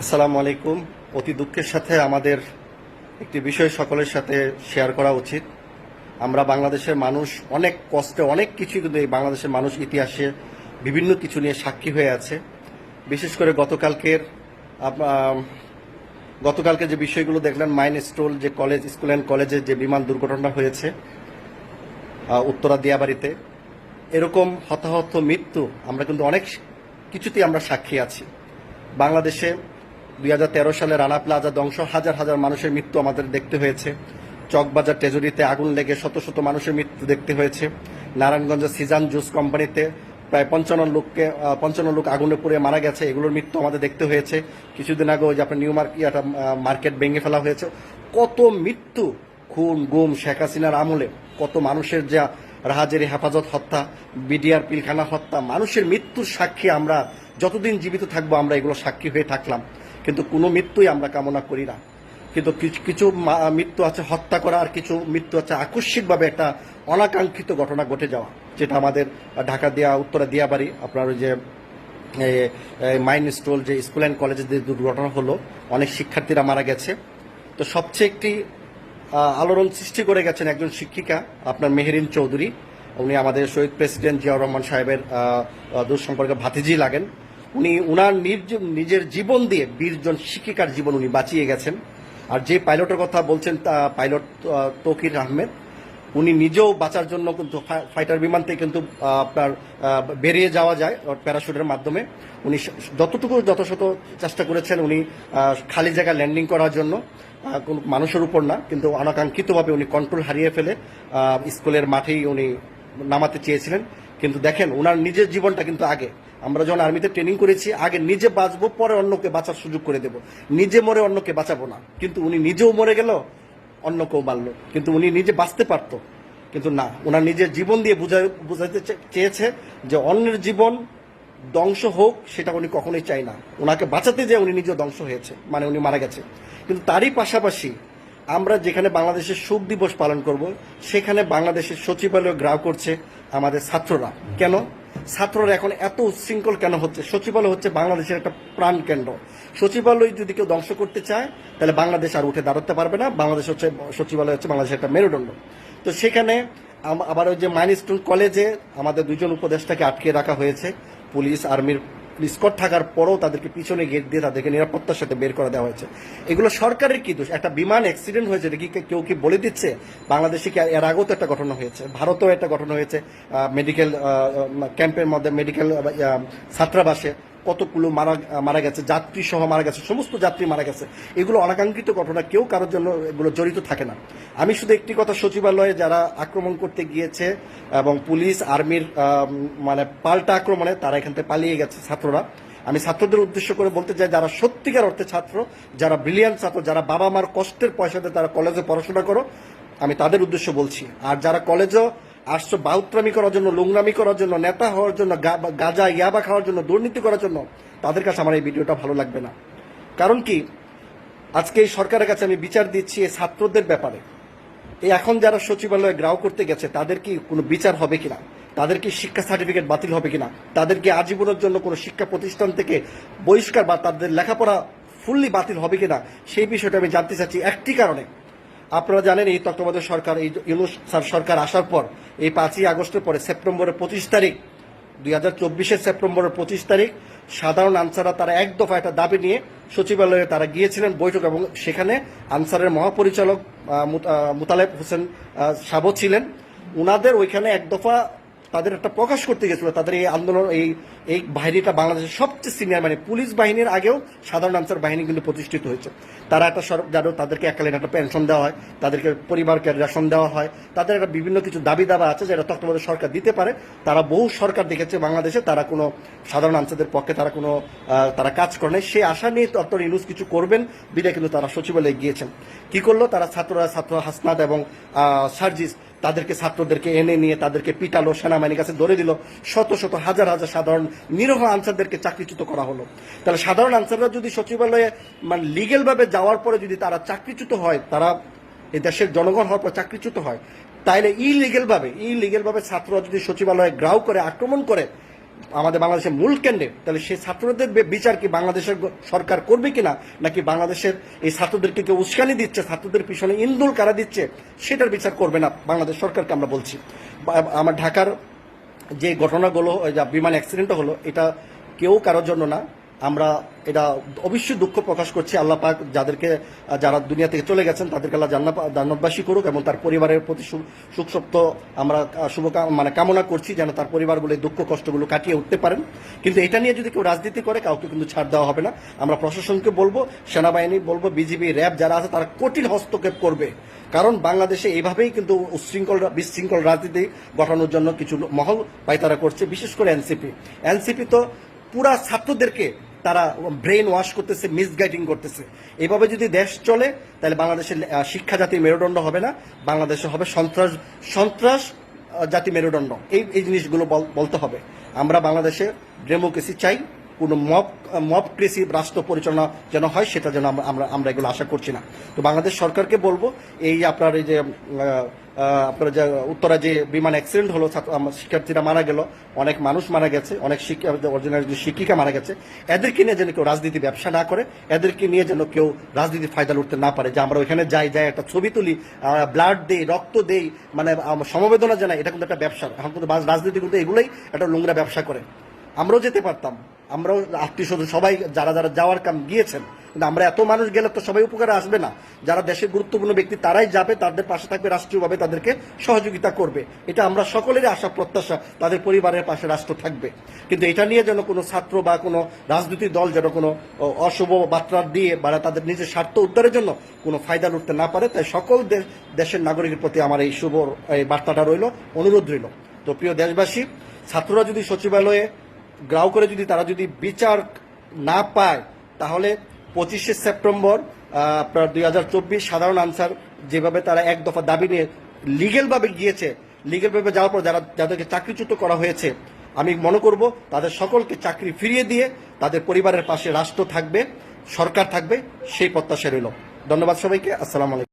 আসসালামু আলাইকুম। অতি দুঃখের সাথে আমাদের একটি বিষয় সকলের সাথে শেয়ার করা উচিত। আমরা বাংলাদেশের মানুষ, অনেক কষ্টে অনেক কিছু কিন্তু এই বাংলাদেশের মানুষ ইতিহাসে বিভিন্ন কিছু নিয়ে সাক্ষী হয়ে আছে। বিশেষ করে গতকালকের গতকালকে যে বিষয়গুলো দেখলেন, মাইন স্টোল যে কলেজ, স্কুল অ্যান্ড কলেজে যে বিমান দুর্ঘটনা হয়েছে উত্তরা দিয়াবাড়িতে, এরকম হতাহত মৃত্যু আমরা কিন্তু অনেক কিছুতেই আমরা সাক্ষী আছি। বাংলাদেশে দুই হাজার তেরো সালে রানা প্লাজা ধ্বংস, হাজার হাজার মানুষের মৃত্যু আমাদের দেখতে হয়েছে। চকবাজার ট্রেজরিতে আগুন লেগে শত শত মানুষের মৃত্যু দেখতে হয়েছে। নারায়ণগঞ্জের সিজান জুস কোম্পানিতে প্রায় পঞ্চান্ন লোককে পঞ্চান্ন লোক আগুনে পুড়ে মারা গেছে, এগুলোর মৃত্যু আমাদের দেখতে হয়েছে। কিছুদিন আগে ওই যে আপনার নিউ মার্কেট মার্কেট ভেঙে ফেলা হয়েছে। কত মৃত্যু! খুন, গুম, শেখ হাসিনার আমলে। কত মানুষের যা রাহাজেরি হেফাজত হত্যা, বিডিআর পিলখানা হত্যা, মানুষের মৃত্যুর সাক্ষী আমরা, যতদিন জীবিত থাকব আমরা এগুলো সাক্ষী হয়ে থাকলাম। কিন্তু কোনো মৃত্যুই আমরা কামনা করি না। কিন্তু কিছু মৃত্যু আছে হত্যা করা আর কিছু মৃত্যু আছে আকস্মিকভাবে একটা অনাকাঙ্ক্ষিত ঘটনা ঘটে যাওয়া, যেটা আমাদের ঢাকা দিয়া, উত্তরা দিয়াবাড়ি, আপনার ওই যে মাইন স্টোল যে স্কুল অ্যান্ড কলেজে যে দুর্ঘটনা হলো, অনেক শিক্ষার্থীরা মারা গেছে। তো সবচেয়ে একটি আলোড়ন সৃষ্টি করে গেছেন একজন শিক্ষিকা, আপনার মেহেরিন চৌধুরী। উনি আমাদের শহীদ প্রেসিডেন্ট জিয়াউর রহমান সাহেবের দূর সম্পর্কে ভাতিজি লাগেন। উনি উনার নিজ- নিজের জীবন দিয়ে বিশজন শিক্ষিকার জীবন উনি বাঁচিয়ে গেছেন। আর যে পাইলটের কথা বলছেন তা পাইলট তৌকির আহমেদ, উনি নিজেও বাঁচার জন্য কিন্তু ফাইটার বিমান থেকে কিন্তু আপনার বেরিয়ে যাওয়া যায় প্যারাশুটের মাধ্যমে। উনি যতটুকু যথাযথ চেষ্টা করেছেন, উনি খালি জায়গায় ল্যান্ডিং করার জন্য কোনো মানুষের উপর না, কিন্তু অনাকাঙ্ক্ষিতভাবে উনি কন্ট্রোল হারিয়ে ফেলে স্কুলের মাঠেই উনি নামাতে চেয়েছিলেন। কিন্তু দেখেন ওনার নিজের জীবনটা কিন্তু আগে। আমরা যখন আর্মিতে ট্রেনিং করেছি, আগে নিজে বাঁচবো, পরে অন্যকে বাঁচার সুযোগ করে দেব। নিজে মরে অন্যকে বাঁচাবো না। কিন্তু উনি নিজেও মরে গেল অন্য কেউ মারলো। কিন্তু উনি নিজে বাঁচতে পারতো। কিন্তু না ওনার নিজের জীবন দিয়ে বুঝাই বুঝাইতে চেয়েছে যে অন্যের জীবন ধ্বংস হোক, সেটা উনি কখনোই চাই না। ওনাকে বাঁচাতে যে উনি নিজেও ধ্বংস হয়েছে মানে উনি মারা গেছে। কিন্তু তারই পাশাপাশি আমরা যেখানে বাংলাদেশের শোক দিবস পালন করব, সেখানে বাংলাদেশের সচিবালয় গ্রাহ করছে আমাদের ছাত্ররা। কেন? ছাত্ররা এখন এত উচ্ছৃঙ্খল কেন হচ্ছে? সচিবালয় হচ্ছে বাংলাদেশের একটা প্রাণ কেন্দ্র। সচিবালয় যদি কেউ ধ্বংস করতে চায়, তাহলে বাংলাদেশ আর উঠে দাঁড়াতে পারবে না। বাংলাদেশ হচ্ছে, সচিবালয় হচ্ছে বাংলাদেশের একটা মেরুদণ্ড। তো সেখানে আবার ওই যে মাইনস্টোন কলেজে আমাদের দুজন উপদেষ্টাকে আটকে রাখা হয়েছে, পুলিশ, আর্মির স্কট থাকার পরও তাদেরকে পিছনে গেট দিয়ে তাদেরকে নিরাপত্তার সাথে বের করে দেওয়া হয়েছে। এগুলো সরকারের কি দোষ? একটা বিমান অ্যাক্সিডেন্ট হয়েছে, এটা কি কেউ কি বলে দিচ্ছে? বাংলাদেশে কি এর আগেও তো একটা ঘটনা হয়েছে, ভারতেও একটা ঘটনা হয়েছে মেডিকেল ক্যাম্পের মধ্যে মেডিকেল ছাত্রাবাসে। কতগুলো মারা মারা গেছে যাত্রী সহ মারা গেছে, সমস্ত যাত্রী মারা গেছে, এগুলো অনাকাঙ্ক্ষিত ঘটনা, কেউ কারোর জন্য এগুলো জড়িত থাকে না। আমি শুধু একটি কথা সচিবালয়ে যারা আক্রমণ করতে গিয়েছে এবং পুলিশ, আর্মির মানে পাল্টা আক্রমণে তারা এখান থেকে পালিয়ে গেছে ছাত্ররা। আমি ছাত্রদের উদ্দেশ্য করে বলতে চাই, যারা সত্যিকার অর্থে ছাত্র, যারা ব্রিলিয়ান্ট ছাত্র, যারা বাবা মার কষ্টের পয়সাতে তারা কলেজে পড়াশোনা করো, আমি তাদের উদ্দেশ্য বলছি। আর যারা কলেজেও আসছো বাউত্রামি করার জন্য লুংরামি করার জন্য, নেতা হওয়ার জন্য গাঁজা, ইয়াবা খাওয়ার জন্য, দুর্নীতি করার জন্য, তাদের কাছে আমার এই ভিডিওটা ভালো লাগবে না। কারণ কি? আজকে এই সরকারের কাছে আমি বিচার দিচ্ছি এই ছাত্রদের ব্যাপারে। এই এখন যারা সচিবালয়ে গ্রাহ করতে গেছে, তাদের কি কোনো বিচার হবে কিনা? তাদের কি শিক্ষা সার্টিফিকেট বাতিল হবে কিনা? তাদের কি আজীবনের জন্য কোনো শিক্ষা প্রতিষ্ঠান থেকে বহিষ্কার বা তাদের লেখাপড়া ফুললি বাতিল হবে কিনা? সেই বিষয়টা আমি জানতে চাচ্ছি একটি কারণে। আপনারা জানেন, এই তত্ত্বাবধায়ক সরকার, এই ইউনুস সরকার আসার পর, এই পাঁচই আগস্টের পরে সেপ্টেম্বরের পঁচিশ তারিখ, দুই হাজার চব্বিশের সেপ্টেম্বরের পঁচিশ তারিখ, সাধারণ আনসাররা তারা এক দফা একটা দাবি নিয়ে সচিবালয়ে তারা গিয়েছিলেন বৈঠক এবং সেখানে আনসারের মহাপরিচালক মুতালেব হোসেন সাবো ছিলেন। ওনাদের ওইখানে এক দফা তাদের একটা প্রকাশ করতে গেছিল, তাদের এই আন্দোলন, এই এই বাহিনীটা বাংলাদেশের সবচেয়ে সিনিয়র মানে পুলিশ বাহিনীর আগেও সাধারণ আনসার বাহিনী কিন্তু প্রতিষ্ঠিত হয়েছে। তারা একটা সর- যারা তাদেরকে এককালীন একটা পেনশন দেওয়া হয়, তাদেরকে পরিবারকে রেশন দেওয়া হয়, তাদের একটা বিভিন্ন কিছু দাবি দাবা আছে যেটা তত্ত্বাবধায়ক সরকার দিতে পারে। তারা বহু সরকার দেখেছে বাংলাদেশে, তারা কোনো সাধারণ আনসারদের পক্ষে তারা কোনো তারা কাজ করে নাই। সেই আশা নিয়ে ডক্টর ইনুস কিছু করবেন, বিদায় কিন্তু তারা সচিবালয়ে গিয়েছেন। কি করল? তারা ছাত্ররা ছাত্র হাসনাদ এবং সার্জিস তাদেরকে ছাত্রদেরকে এনে নিয়ে তাদেরকে পিটালো, সেনাবাহিনীর কাছে ধরে দিল। শত শত, হাজার হাজার সাধারণ নিরহ আনসারদেরকে চাকরিচ্যুত করা হলো। তাহলে সাধারণ আনসাররা যদি সচিবালয়ে মানে লিগেল ভাবে যাওয়ার পরে যদি তারা চাকরিচ্যুত হয়, তারা এই দেশের জনগণ হওয়ার পর চাকরিচ্যুত হয়, তাইলে ইলিগেল ভাবে ইলিগেল ভাবে ছাত্ররা যদি সচিবালয়ে গ্রাউ করে, আক্রমণ করে আমাদের বাংলাদেশের মূল কেন্দ্রে, তাহলে সেই ছাত্রদের বিচার কি বাংলাদেশের সরকার করবে কিনা, নাকি বাংলাদেশের এই ছাত্রদেরকে কেউ উস্কানি দিচ্ছে, ছাত্রদের পিছনে ইন্দুল কারা দিচ্ছে, সেটার বিচার করবে না বাংলাদেশ সরকারকে আমরা বলছি। আমার ঢাকার যে ঘটনাগুলো বিমান অ্যাক্সিডেন্টও হলো, এটা কেউ কারোর জন্য না আমরা এটা অবশ্যই দুঃখ প্রকাশ করছি। আল্লাহ পাক যাদেরকে, যারা দুনিয়া থেকে চলে গেছেন, তাদেরকে আল্লাহ জান্নাত জান্নাতবাসী করুক এবং তার পরিবারের প্রতি সুখসপ্ত আমরা শুভ মানে কামনা করছি যেন তার পরিবারগুলো দুঃখ কষ্টগুলো কাটিয়ে উঠতে পারেন। কিন্তু এটা নিয়ে যদি কেউ রাজনীতি করে, কাউকে কিন্তু ছাড় দেওয়া হবে না। আমরা প্রশাসনকে বলব, সেনাবাহিনী বলব বিজিবি র্যাব যারা আছে, তারা কঠিন হস্তক্ষেপ করবে। কারণ বাংলাদেশে এইভাবেই কিন্তু উচ্ছৃঙ্খল বিশৃঙ্খল রাজনীতি গঠানোর জন্য কিছু মহল পাইতারা করছে, বিশেষ করে এনসিপি। এনসিপি তো পুরা ছাত্রদেরকে তারা ব্রেন ওয়াশ করতেছে মিসগাইডিং করতেছে। এভাবে যদি দেশ চলে, তাহলে বাংলাদেশের শিক্ষা জাতির মেরুদণ্ড হবে না, বাংলাদেশে হবে সন্ত্রাস সন্ত্রাস জাতি মেরুদণ্ড। এই এই জিনিসগুলো বল- বলতে হবে। আমরা বাংলাদেশে ডেমোক্রেসি চাই, কোনো মব মব কৃষি রাষ্ট্র পরিচালনা যেন হয়, সেটা যেন আমরা- আমরা এগুলো আশা করছি না। তো বাংলাদেশ সরকারকে বলব, এই আপনার এই যে আপনার যে উত্তরা যে বিমান অ্যাক্সিডেন্ট হলো শিক্ষার্থীরা মারা গেল, অনেক মানুষ মারা গেছে, অনেক শিক্ষা অরিজিনাল শিক্ষিকা মারা গেছে। এদেরকে নিয়ে যেন কেউ রাজনীতি ব্যবসা না করে, এদেরকে নিয়ে যেন কেউ রাজনীতি ফায়দা লুটতে না পারে, যে আমরা ওইখানে যাই যাই, একটা ছবি তুলি ব্লাড দেই, রক্ত দেই মানে সমবেদনা জানাই, এটা কিন্তু একটা ব্যবসা। এখন কিন্তু রাজনীতি কিন্তু এগুলোই একটা নোংরা ব্যবসা করে। আমরাও যেতে পারতাম, আমরাও আত্মীয় সবাই যারা যারা যাওয়ার কাম গিয়েছেন আমরা এত মানুষ গেলে তো সবাই উপকারে আসবে না। যারা দেশের গুরুত্বপূর্ণ ব্যক্তি, তারাই যাবে, তাদের পাশে থাকবে, রাষ্ট্রীয়ভাবে তাদেরকে সহযোগিতা করবে। এটা আমরা সকলেরই আশা, প্রত্যাশা, তাদের পরিবারের পাশে রাষ্ট্র থাকবে। কিন্তু এটা নিয়ে যেন কোনো ছাত্র বা কোনো রাজনৈতিক দল যেন কোনো অশুভ বার্তা দিয়ে বা তাদের নিজের স্বার্থ উদ্ধারের জন্য কোনো ফায়দা লুটতে না পারে। তাই সকল দেশের নাগরিকের প্রতি আমার এই শুভ, এই বার্তাটা রইল, অনুরোধ রইল। তো প্রিয় দেশবাসী, ছাত্ররা যদি সচিবালয়ে গ্রাউ করে যদি, তারা যদি বিচার না পায়, তাহলে পঁচিশে সেপ্টেম্বর আপনার দুই হাজার চব্বিশ সাধারণ আনসার যেভাবে তারা এক দফা দাবি নিয়ে লিগেলভাবে গিয়েছে লিগেলভাবে যাওয়ার পর যারা, যাদেরকে চাকরিচ্যুত করা হয়েছে, আমি মনে করব তাদের সকলকে চাকরি ফিরিয়ে দিয়ে তাদের পরিবারের পাশে রাষ্ট্র থাকবে, সরকার থাকবে, সেই প্রত্যাশা রইল। ধন্যবাদ সবাইকে, আসসালামু আলাইকুম।